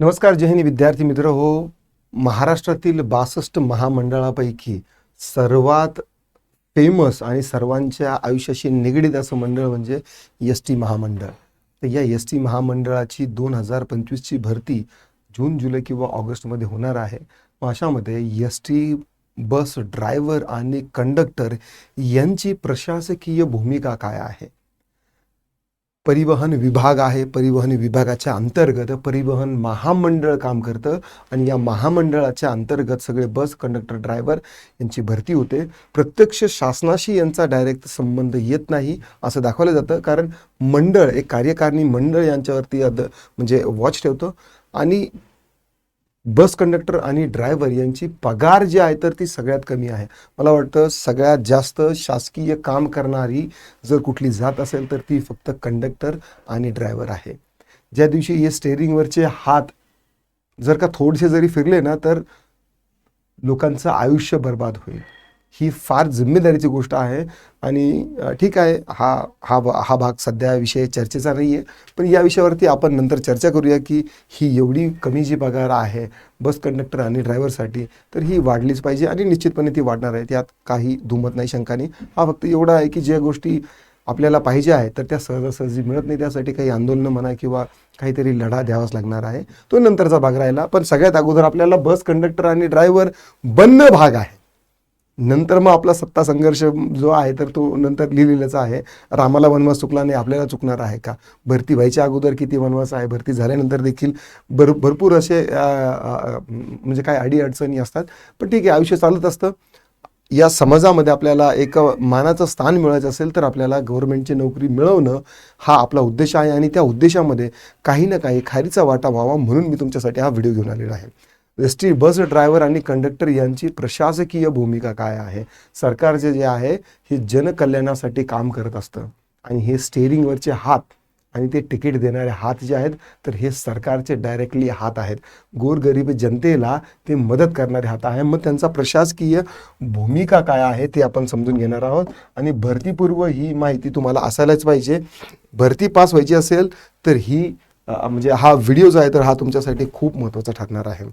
नमस्कार जय हिंद विद्यार्थी मित्र. हो महाराष्ट्रातील बासष्ट महामंडळापैकी सर्वात फेमस आणि सर्वांच्या आयुष्याशी निगडीत असं मंडळ म्हणजे एस टी महामंडळ. तर या एस टी महामंडळाची दोन हजार पंचवीसची भरती जून जुलै किंवा ऑगस्टमध्ये होणार आहे. मग अशामध्ये एस टी बस ड्रायव्हर आणि कंडक्टर यांची प्रशासकीय भूमिका काय आहे? परिवहन विभाग आहे. परिवहन विभागाच्या अंतर्गत परिवहन महामंडळ काम करतं आणि या महामंडळाच्या अंतर्गत सगळे बस कंडक्टर ड्रायव्हर यांची भरती होते. प्रत्यक्ष शासनाशी यांचा डायरेक्ट संबंध येत नाही असं दाखवलं जातं. कारण मंडळ एक कार्यकारिणी मंडळ यांच्यावरती अद- म्हणजे वॉच ठेवतं. आणि बस कंडक्टर आणि ड्रायव्हर यांची पगार जी आहे तर ती सगळ्यात कमी आहे. मला वाटतं सगळ्यात जास्त शासकीय काम करणारी जर कुठली जात असेल तर ती फक्त कंडक्टर आणि ड्रायव्हर आहे. ज्या दिवशी हे स्टेअरिंगवरचे हात जर का थोडेसे जरी फिरले ना तर लोकांचं आयुष्य बर्बाद होईल. ही फार जिम्मेदारीची गोष्ट आहे. आणि ठीक आहे हा हा भा- हा भाग सध्या विषय चर्चेचा नाही आहे पण या विषयावरती आपण नंतर चर्चा करूया की ही एवढी कमी जी पगार आहे बस कंडक्टर आणि ड्रायव्हरसाठी तर ही वाढलीच पाहिजे आणि निश्चितपणे ती वाढणार आहे. त्यात काही दुमत नाही शंका नाही हा फक्त एवढा आहे की ज्या गोष्टी आपल्याला पाहिजे आहे तर त्या सहजासहजी मिळत नाही. त्यासाठी काही आंदोलनं म्हणा किंवा काहीतरी लढा द्यावाच लागणार आहे. तो नंतरचा भाग राहिला. पण सगळ्यात अगोदर आपल्याला बस कंडक्टर आणि ड्रायव्हर बंद भाग आहे. नंतर मग आपला सत्ता संघर्ष जो आहे तर तो नंतर लिहिलेलाच आहे. रामाला वनवास चुकला नाही आपल्याला चुकणार आहे का? भरती व्हायच्या अगोदर किती वनवास आहे भरती झाल्यानंतर देखील भर भरपूर असे म्हणजे काय अडी अडचणी असतात. पण ठीक आहे आयुष्य चालत असतं. या समाजामध्ये आपल्याला एक मानाचं स्थान मिळायचं असेल तर आपल्याला गव्हर्नमेंटची नोकरी मिळवणं हा आपला उद्देश आहे. आणि त्या उद्देशामध्ये काही ना काही खारीचा वाटा व्हावा म्हणून मी तुमच्यासाठी हा व्हिडिओ घेऊन आलेला आहे. एस टी बस ड्रायव्हर आणि कंडक्टर यांची प्रशासकीय भूमिका काय आहे? सरकारचे जे आहे हे जनकल्याणासाठी काम करत असतं. आणि हे स्टेरिंगवरचे हात आणि ते तिकीट देणारे हात जे आहेत तर हे सरकारचे डायरेक्टली हात आहेत. गोरगरीब जनतेला ते मदत करणारे हात आहे मग त्यांचा प्रशासकीय भूमिका काय आहे ते आपण समजून घेणार आहोत. आणि भरतीपूर्व ही माहिती तुम्हाला असायलाच पाहिजे. भरती पास व्हायची असेल तर ही म्हणजे हा व्हिडिओ जो आहे तर हा तुमच्यासाठी खूप महत्त्वाचा ठरणार आहे.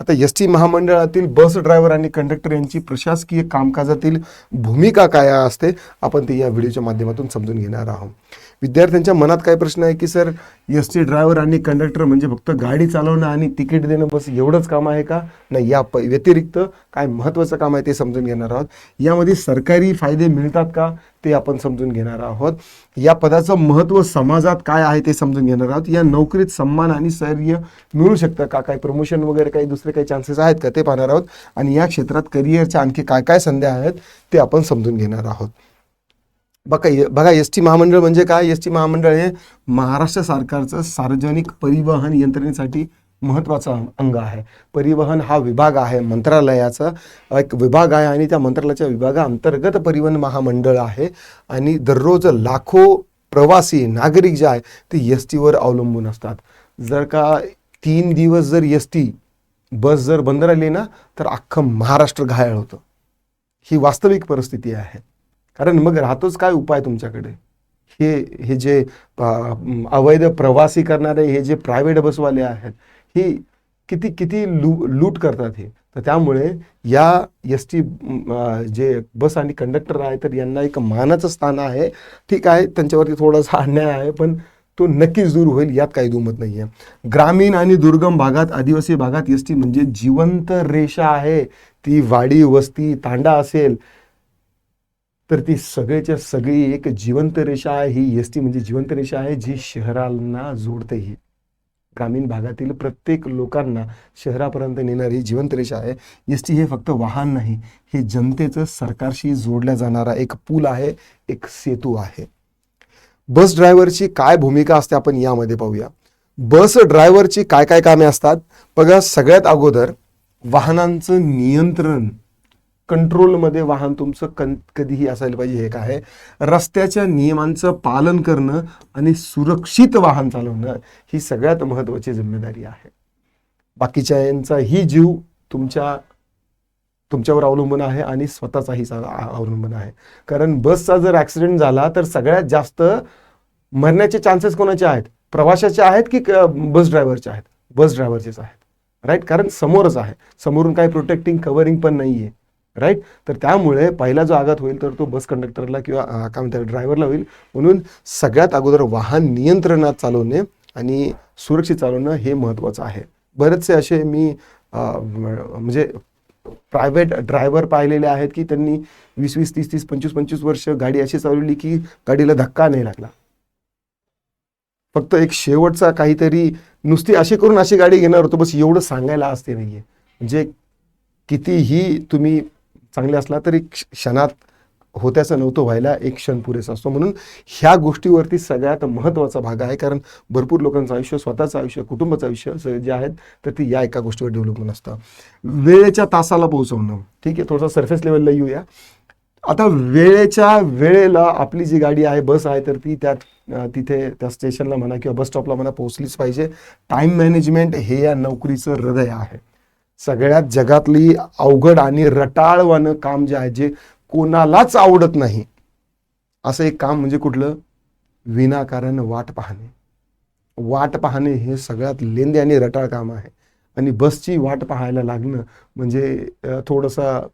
आता एस टी महामंडळातील बस ड्रायव्हर आणि कंडक्टर यांची प्रशासकीय कामकाजातील भूमिका काय असते आपण ते या व्हिडिओच्या माध्यमातून समजून घेणार आहोत. विद्यार्थ्यांच्या मनात काय प्रश्न आहे की सर एस टी ड्रायव्हर आणि कंडक्टर म्हणजे फक्त गाडी चालवणं आणि तिकीट देणं बस एवढंच काम आहे का? नाही या प व्यतिरिक्त काय महत्त्वाचं काम आहे ते समजून घेणार आहोत. यामध्ये सरकारी फायदे मिळतात का ते आपण समजून घेणार आहोत. या पदाचं महत्त्व समाजात काय आहे ते समजून घेणार आहोत. या नोकरीत सन्मान आणि सैर्य मिळू शकतं का? काय प्रमोशन वगैरे काही दुसरे काही चान्सेस आहेत का ते पाहणार आहोत. आणि या क्षेत्रात करिअरच्या आणखी काय काय संध्या आहेत ते आपण समजून घेणार आहोत. बघा बघा एस टी महामंडळ म्हणजे काय? एस टी महामंडळ हे महाराष्ट्र सरकारचं सार्वजनिक परिवहन यंत्रणेसाठी महत्त्वाचा अंग आहे. परिवहन हा विभाग आहे मंत्रालयाचा एक विभाग आहे आणि त्या मंत्रालयाच्या विभागाअंतर्गत परिवहन महामंडळ आहे आणि दररोज लाखो प्रवासी नागरिक जे आहे ते एस टीवर अवलंबून असतात. जर का तीन दिवस जर एस टी बस जर बंद राहिली ना तर अख्खं महाराष्ट्र घायाळ होतं. ही वास्तविक परिस्थिती आहे. कारण मग राहतोच काय उपाय तुमच्याकडे? हे हे जे अवैध प्रवासी करणारे हे जे प्रायव्हेट बसवाले आहेत हे किती किती लू लूट करतात हे? तर त्यामुळे या एस टी जे बस आणि कंडक्टर आहे तर यांना एक मानाचं स्थान आहे. ठीक आहे त्यांच्यावरती थोडासा अन्याय आहे पण तो नक्कीच दूर होईल यात काही दुमत नाही आहे ग्रामीण आणि दुर्गम भागात आदिवासी भागात एस टी म्हणजे जिवंत रेषा आहे. ती वाडी वस्ती तांडा असेल तर ती सगळ्याच्या सगळी एक जिवंत रेषा आहे. ही एस टी म्हणजे जिवंत रेषा आहे जी शहरांना जोडते ही. ग्रामीण भागातील प्रत्येक लोकांना शहरापर्यंत नेणारी ही जिवंत रेषा आहे. एस टी हे फक्त वाहन नाही हे जनतेचं सरकारशी जोडल्या जाणारा एक पूल आहे एक सेतू आहे. बस ड्रायव्हरची काय भूमिका असते आपण यामध्ये पाहूया. बस ड्रायव्हरची काय काय कामे असतात? बघा सगळ्यात अगोदर वाहनांचं नियंत्रण कंट्रोलमध्ये वाहन तुमचं कन कधीही असायला पाहिजे हे काय आहे. रस्त्याच्या नियमांचं पालन करणं आणि सुरक्षित वाहन चालवणं ही सगळ्यात महत्त्वाची जिम्मेदारी आहे. बाकीच्या यांचा ही जीव तुमच्या तुमच्यावर अवलंबून आहे आणि स्वतःचाही अवलंबून आहे. कारण बसचा जर ॲक्सिडेंट झाला तर सगळ्यात जास्त मरण्याचे चान्सेस कोणाचे आहेत? प्रवाशाचे आहेत की बस ड्रायव्हरचे आहेत? बस ड्रायव्हरचेच आहेत. राईट कारण समोरच आहे. समोरून काही प्रोटेक्टिंग कवरिंग पण नाही आहे राईट तर त्यामुळे पहिला जो आघात होईल तर तो बस कंडक्टरला किंवा काय म्हणतात ड्रायव्हरला होईल. म्हणून सगळ्यात अगोदर वाहन नियंत्रणात चालवणे आणि सुरक्षित चालवणं हे महत्त्वाचं आहे. बरेचसे असे मी म्हणजे प्रायव्हेट ड्रायव्हर पाहिलेले आहेत की त्यांनी वीस वीस तीस तीस पंचवीस पंचवीस वर्ष गाडी अशी चालवली की गाडीला धक्का नाही लागला. फक्त एक शेवटचा काहीतरी नुसती अशी करून अशी गाडी घेणार होतो बस एवढं सांगायला असते नाहीये. म्हणजे कितीही तुम्ही चांगले असला तरी क्षणात होत्याचं नव्हतं व्हायला एक क्षण पुरेसा असतो. म्हणून ह्या गोष्टीवरती सगळ्यात महत्त्वाचा भाग आहे. कारण भरपूर लोकांचं आयुष्य स्वतःचं आयुष्य कुटुंबाचं आयुष्य जे आहेत तर ती या एका गोष्टीवर डेव्हलपमेंट असतं. वेळेच्या तासाला पोहोचवणं. ठीक आहे थोडंसं सरफेस लेवलला येऊया. आता वेळेच्या वेळेला आपली जी गाडी आहे बस आहे तर ती त्यात तिथे त्या स्टेशनला म्हणा किंवा बस स्टॉपला म्हणा पोहोचलीच पाहिजे. टाइम मॅनेजमेंट हे या नोकरीचं हृदय आहे. सगळ्यात जगातली अवघड आणि रटाळवानं काम जे आहे जे कोणालाच आवडत नाही असं एक काम म्हणजे कुठलं? विनाकारण वाट पाहणे. वाट पाहणे हे सगळ्यात लेंदे आणि रटाळ काम आहे. आणि बसची वाट पाहायला लागणं म्हणजे थोडंसं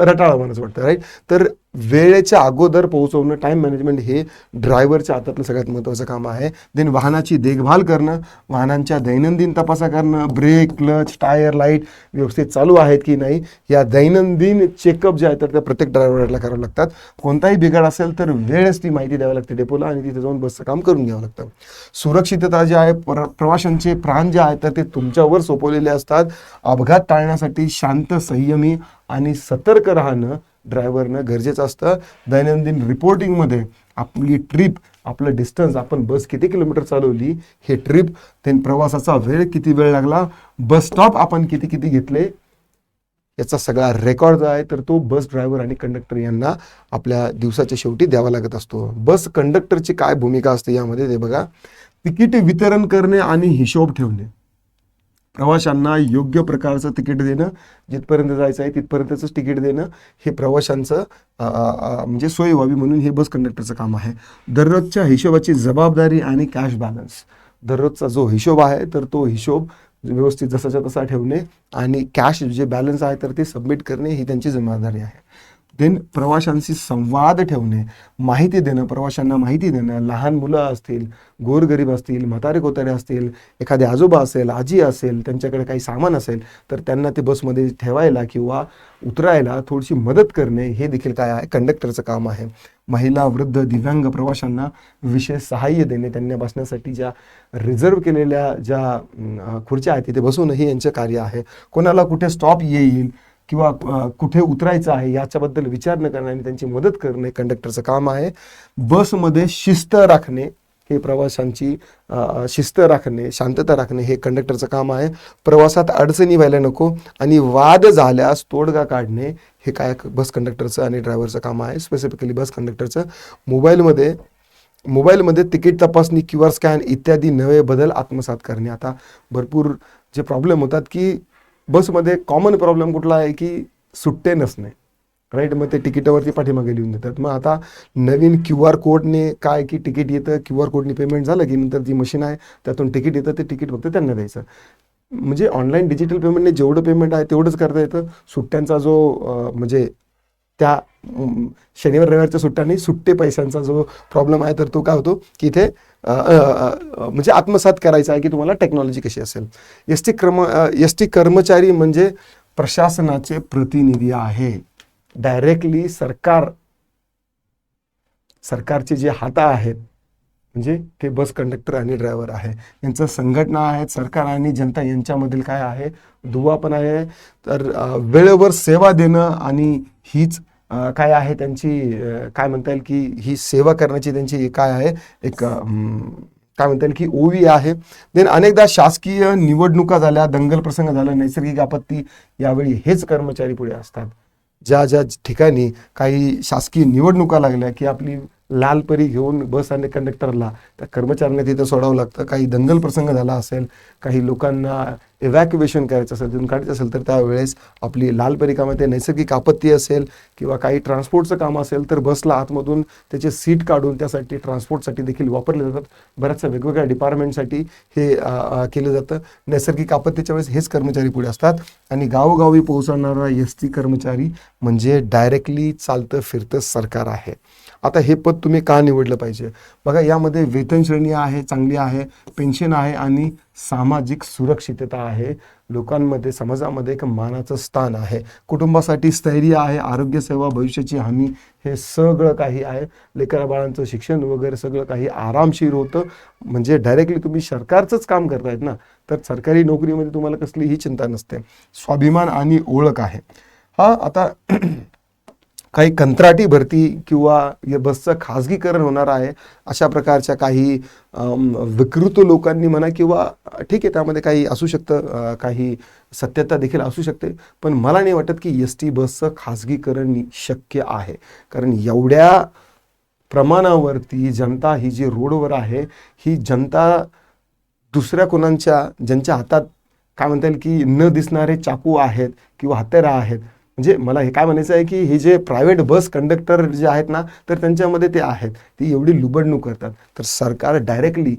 रटाळवानच वाटतं राईट तर वेळेच्या अगोदर पोहोचवणं टाईम मॅनेजमेंट हे ड्रायव्हरच्या हातातलं सगळ्यात महत्त्वाचं काम आहे. देन वाहनाची देखभाल करणं वाहनांच्या दैनंदिन तपासा करणं ब्रेक क्लच टायर लाइट व्यवस्थित चालू आहेत की नाही या दैनंदिन चेकअप जे आहेत तर त्या प्रत्येक ड्रायव्हरला करावं लागतात. कोणताही बिघाड असेल तर वेळेस ती माहिती द्यावी लागते डेपोला आणि तिथे जाऊन बसचं काम करून घ्यावं लागतं. सुरक्षितता जे आहे प्र प्रवाशांचे प्राण जे आहेत तर ते तुमच्यावर सोपवलेले असतात. अपघात टाळण्यासाठी शांत संयमी आणि सतर्क राहणं ड्रायव्हरनं गरजेचं असतं. दैनंदिन रिपोर्टिंगमध्ये आपली ट्रिप आपलं डिस्टन्स आपण बस किती किलोमीटर चालवली हे ट्रिप ते प्रवासाचा वेळ किती वेळ लागला बस स्टॉप आपण किती किती घेतले याचा सगळा रेकॉर्ड जो आहे तर तो बस ड्रायव्हर आणि कंडक्टर यांना आपल्या दिवसाच्या शेवटी द्यावा लागत असतो. बस कंडक्टरची काय भूमिका असते यामध्ये ते बघा. तिकीट वितरण करणे आणि हिशोब ठेवणे. प्रवाशांना योग्य प्रकारचं तिकीट देणं जिथपर्यंत जायचं आहे तिथपर्यंतच तिकीट देणं हे प्रवाशांचं म्हणजे सोय व्हावी म्हणून हे बस कंडक्टरचं काम आहे. दररोजच्या हिशोबाची जबाबदारी आणि कॅश बॅलन्स दररोजचा जो हिशोब आहे तर तो हिशोब व्यवस्थित जसाच्या तसा ठेवणे आणि कॅश जे बॅलन्स आहे तर ते सबमिट करणे ही त्यांची जबाबदारी आहे. देन प्रवाशांशी संवाद ठेवणे माहिती देणं प्रवाशांना माहिती देणं लहान मुलं असतील गोरगरीब असतील म्हातारे कोतारे असतील एखादे आजोबा असेल आजी असेल त्यांच्याकडे काही सामान असेल तर त्यांना ते बसमध्ये ठेवायला किंवा उतरायला थोडीशी मदत करणे हे देखील काय आहे? कंडक्टरचं काम आहे. महिला वृद्ध दिव्यांग प्रवाशांना विशेष सहाय्य देणे त्यांना बसण्यासाठी ज्या रिझर्व केलेल्या ज्या खुर्च्या आहेत तिथे बसूनही हे यांचं कार्य आहे. कोणाला कुठे स्टॉप येईल किंवा कुठे उतरायचं आहे याच्याबद्दल विचार न करणे आणि त्यांची मदत करणे कंडक्टरचं काम आहे. बसमध्ये शिस्त राखणे हे प्रवाशांची शिस्त राखणे शांतता राखणे हे कंडक्टरचं काम आहे. प्रवासात अडचणी व्हायला नको आणि वाद झाल्यास तोडगा काढणे हे काय बस कंडक्टरचं आणि ड्रायव्हरचं काम आहे. स्पेसिफिकली बस कंडक्टरचं. मोबाईलमध्ये मोबाईलमध्ये तिकीट तपासणी क्यू आर स्कॅन इत्यादी नवे बदल आत्मसात करणे. आता भरपूर जे प्रॉब्लेम होतात की बसमध्ये कॉमन प्रॉब्लेम कुठला आहे की सुट्टे नसणे. राईट मग ते तिकिटावरती पाठीमागे लिहून देतात. मग आता नवीन क्यू आर कोडने काय की तिकीट येतं क्यू आर कोडने पेमेंट झालं की नंतर जी मशीन आहे त्यातून तिकीट येतं ते तिकीट फक्त त्यांना द्यायचं. म्हणजे ऑनलाईन डिजिटल पेमेंटने जेवढं पेमेंट आहे तेवढंच करता येतं. सुट्ट्यांचा जो म्हणजे त्या शनिवार रविवारच्या सुट्ट्यांनी सुट्टे पैशांचा जो प्रॉब्लेम आहे तर तो काय होतो की इथे म्हणजे आत्मसात करायचा आहे की तुम्हाला टेक्नॉलॉजी कशी असेल. एस टी कर्म एस टी कर्मचारी म्हणजे प्रशासनाचे प्रतिनिधी आहे. डायरेक्टली सरकार सरकारचे जे हाता आहेत म्हणजे ते बस कंडक्टर आणि ड्रायव्हर आहे. यांचं संघटना आहेत सरकार आणि जनता यांच्यामधील काय आहे दुवा पण आहे. तर वेळेवर सेवा देणं आणि हीच काय आहे त्यांची काय म्हणता येईल की ही सेवा करण्याची त्यांची काय आहे एक काय म्हणता येईल की ओवी आहे. देन अनेकदा शासकीय निवडणुका झाल्या दंगल प्रसंग झाला नैसर्गिक आपत्ती यावेळी हेच कर्मचारी पुढे असतात. ज्या ज्या ठिकाणी काही शासकीय निवडणुका लागल्या की आपली लाल परी घेऊन बस आणि कंडक्टरला त्या कर्मचाऱ्यांना तिथं सोडावं लागतं. काही दंगल प्रसंग झाला असेल काही लोकांना इव्हॅक्युएशन करायचं असेल तिथून काढायचं असेल तर त्यावेळेस आपली लाल परी कामामध्ये नैसर्गिक आपत्ती असेल किंवा काही ट्रान्सपोर्टचं काम असेल तर बसला आतमधून त्याचे सीट काढून त्यासाठी ट्रान्सपोर्टसाठी देखील वापरले जातात. बऱ्याचशा वेगवेगळ्या डिपार्टमेंटसाठी हे केलं जातं. नैसर्गिक आपत्तीच्या वेळेस हेच कर्मचारी पुढे असतात. आणि गावोगावी पोहोचवणारा एस टी कर्मचारी म्हणजे डायरेक्टली चालतं फिरतं सरकार आहे. आता हे पद तुम्ही का निवडलं पाहिजे? बघा यामध्ये वेतन श्रेणी आहे चांगली आहे पेन्शन आहे आणि सामाजिक सुरक्षितता आहे. लोकांमध्ये समाजामध्ये एक मानाचं स्थान आहे. कुटुंबासाठी स्थैर्य आहे आरोग्य सेवा भविष्याची हमी हे सगळं काही आहे. लेकरा बाळांचं शिक्षण वगैरे सगळं काही आरामशीर होतं. म्हणजे डायरेक्टली तुम्ही सरकारचंच काम करतायत ना? तर सरकारी नोकरीमध्ये तुम्हाला कसलीही चिंता नसते. स्वाभिमान आणि ओळख आहे. हा आता काही कंत्राटी भरती किंवा या बसचं खाजगीकरण होणार आहे अशा प्रकारच्या काही विकृत लोकांनी म्हणा किंवा ठीक आहे त्यामध्ये काही असू शकतं काही सत्यता देखील असू शकते पण मला नाही वाटत की एस टी बसचं खाजगीकरण शक्य आहे. कारण एवढ्या प्रमाणावरती जनता ही जी रोडवर आहे ही जनता दुसऱ्या कोणांच्या ज्यांच्या हातात काय म्हणता येईल की न दिसणारे चाकू आहेत किंवा हत्यारा आहेत म्हणजे मला हे काय म्हणायचं आहे की हे जे प्रायव्हेट बस कंडक्टर जे आहेत ना तर त्यांच्यामध्ये ते आहेत. ती एवढी लुबडणूक करतात. तर सरकार डायरेक्टली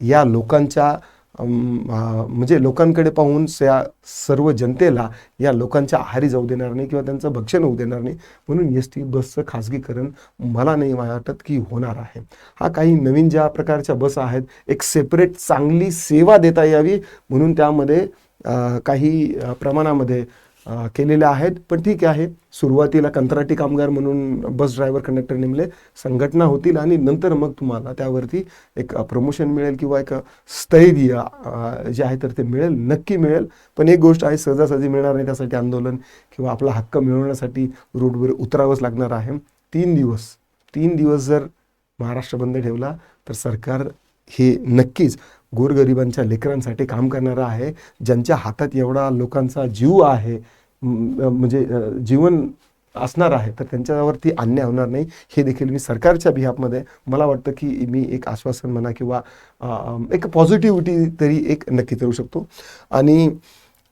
या लोकांच्या म्हणजे लोकांकडे पाहून या सर्व जनतेला या लोकांच्या आहारी जाऊ देणार नाही किंवा त्यांचं भक्षण होऊ देणार नाही. म्हणून एस टी बसचं खाजगीकरण मला नाही वाटत की होणार आहे. हा काही नवीन ज्या प्रकारच्या बस आहेत एक सेपरेट चांगली सेवा देता यावी. म्हणून त्यामध्ये काही प्रमाणामध्ये केलेल्या आहेत. पण ठीक आहे. सुरुवातीला कंत्राटी कामगार म्हणून बस ड्रायव्हर कंडक्टर नेमले. संघटना होतील आणि नंतर मग तुम्हाला त्यावरती एक प्रमोशन मिळेल किंवा एक स्थैर्य जे आहे तर ते मिळेल नक्की मिळेल. पण एक गोष्ट आहे सहजासहजी मिळणार नाही त्यासाठी आंदोलन किंवा आपला हक्क मिळवण्यासाठी रोडवर उतरावंच लागणार आहे. तीन दिवस तीन दिवस जर महाराष्ट्र बंद ठेवला तर सरकार हे नक्कीच गोरगरिबांच्या लेकरांसाठी काम करणारं आहे ज्यांच्या हातात एवढा लोकांचा जीव आहे म्हणजे जीवन असणार आहे तर त्यांच्यावरती अन्याय होणार नाही. हे देखील मी सरकारच्या बिहापमध्ये मला वाटतं की मी एक आश्वासन म्हणा किंवा एक पॉझिटिव्हिटी तरी एक नक्की करू शकतो. आणि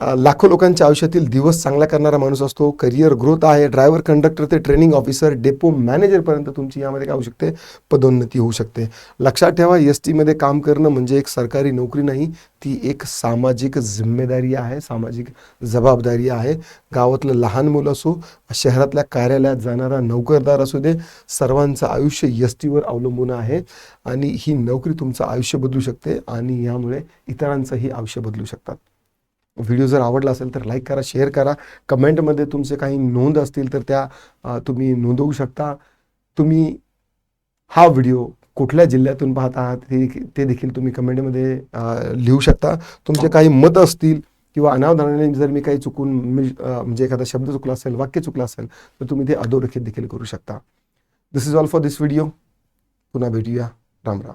लाखो लोकांच्या आयुष्यातील दिवस चांगला करणारा माणूस असतो. करिअर ग्रोथ आहे. ड्रायव्हर कंडक्टर ते ट्रेनिंग ऑफिसर डेपो मॅनेजरपर्यंत तुमची यामध्ये काय होऊ शकते? पदोन्नती होऊ शकते. लक्षात ठेवा एस टीमध्ये काम करणं म्हणजे एक सरकारी नोकरी नाही. ती एक सामाजिक जिम्मेदारी आहे सामाजिक जबाबदारी आहे. गावातलं लहान मुलं असो शहरातल्या कार्यालयात जाणारा नोकरदार असू दे सर्वांचं आयुष्य एस टीवर अवलंबून आहे आणि ही नोकरी तुमचं आयुष्य बदलू शकते आणि यामुळे इतरांचंही आयुष्य बदलू शकतात. व्हिडिओ जर आवडला असेल तर लाईक करा शेअर करा. कमेंटमध्ये तुमचे काही नोंद असतील तर त्या तुम्ही नोंदवू शकता. तुम्ही हा व्हिडिओ कुठल्या जिल्ह्यातून पाहत आहात ते ते देखील तुम्ही कमेंटमध्ये लिहू शकता. तुमचे काही मत असतील किंवा अनावधानाने जर मी काही चुकून म्हणजे एखादा शब्द चुकला असेल वाक्य चुकलं असेल तर तुम्ही ते अधोरेखित देखील करू शकता. This is all for this video पुन्हा भेटूया. राम राम.